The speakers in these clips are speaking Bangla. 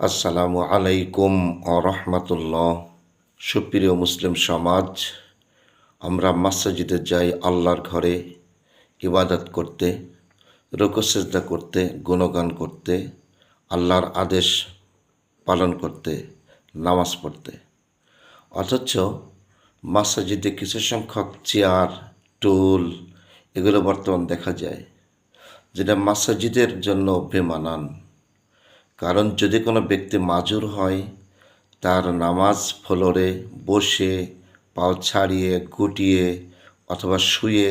আসসালামু আলাইকুম ও রহমতুল্লাহ। সুপ্রিয় মুসলিম সমাজ, আমরা মসজিদে যাই আল্লাহর ঘরে ইবাদত করতে রুকুসেজদা করতে, গুণগান করতে, আল্লাহর আদেশ পালন করতে, নামাজ পড়তে। অথচ মসজিদে কিছু সংখ্যক চেয়ার, টুল, এগুলো বর্তমান দেখা যায়, যেটা মসজিদের জন্য বেমানান। কারণ যদি কোনো ব্যক্তি মাজুর হয়, তার নামাজ ফ্লোরে বসে, পাও ছাড়িয়ে, গুটিয়ে অথবা শুয়ে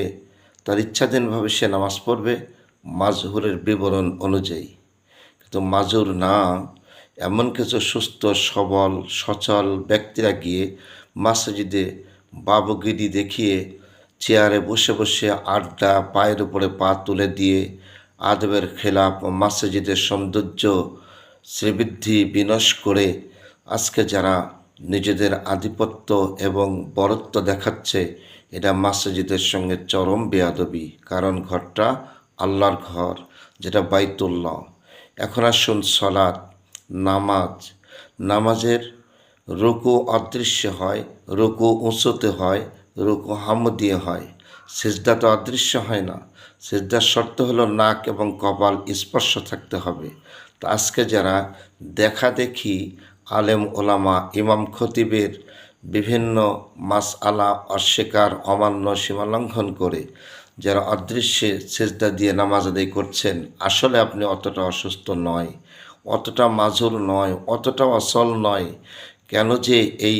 তার ইচ্ছাধীনভাবে সে নামাজ পড়বে মাজহুরের বিবরণ অনুযায়ী। কিন্তু মাজুর না, এমন কিছু সুস্থ, সবল, সচল ব্যক্তিরা গিয়ে মসজিদে বাবুগিরি দেখিয়ে চেয়ারে বসে বসে আড্ডা পায়ের উপরে পা তুলে দিয়ে আদবের খেলাপ মসজিদের সৌন্দর্য শ্রীবৃদ্ধি বিনাশ করে আজকে যারা নিজেদের আধিপত্য এবং বরত্ব দেখাচ্ছে, এটা মাসজিদের সঙ্গে চরম বেয়াদবি। কারণ ঘরটা আল্লাহর ঘর, যেটা বাইতুল্লাহ। এখন আসুন সলাৎ নামাজ। নামাজের রুকু অদৃশ্য হয়, রুকু উঁচুতে হয়, রুকু হামদিয়ে হয়। সেজদা তো অদৃশ্য হয় না। সেজদার শর্ত হলো নাক এবং কপাল স্পর্শ থাকতে হবে। তো আজকে যারা দেখা দেখি আলেম, ওলামা, ইমাম খতিবের বিভিন্ন মাস আলা অস্বীকার, অমান্য সীমালঙ্ঘন করে যারা অদৃশ্যে সেজদা দিয়ে নামাজ আদায় করছেন, আসলে আপনি অতটা অসুস্থ নয়, অতটা মাজুর নয়, অতটা অসল নয়। কেন যে এই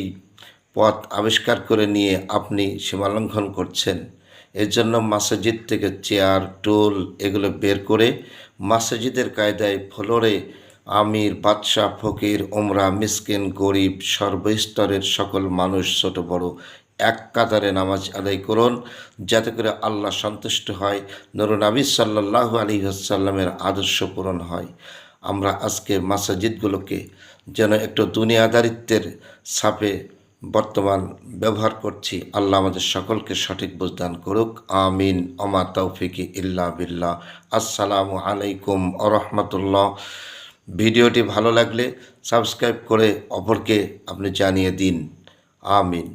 পথ আবিষ্কার করে নিয়ে আপনি সীমালঙ্ঘন করছেন? এর জন্য মসজিদ থেকে চেয়ার, টুল এগুলো বের করে মসজিদের কায়দায় ফ্লোরে আমির, বাদশাহ, ফকির ওমরা মিসকিন, গরিব, সর্বস্তরের সকল মানুষ, ছোট, বড়, এক কাতারে নামাজ আদায় করুন, যাতে করে আল্লাহ সন্তুষ্ট হয় নরুন আবি সাল্লাহ আলী আসাল্লামের আদর্শ পূরণ হয়। আমরা আজকে মাসাজিদগুলোকে যেন একটু দুনিয়াদারিত্বের ছাপে বর্তমান ব্যবহার করছি। আল্লাহ আমাদের সকলকে সঠিক বুঝদান করুক। আমিন। অমা তৌফিকি ইল্লা বিল্লাহ। আসসালামু আলাইকুম আরহামতুল্লাহ ভিডিওটি ভালো লাগলে সাবস্ক্রাইব করে অপরকে আপনি জানিয়ে দিন। আমিন।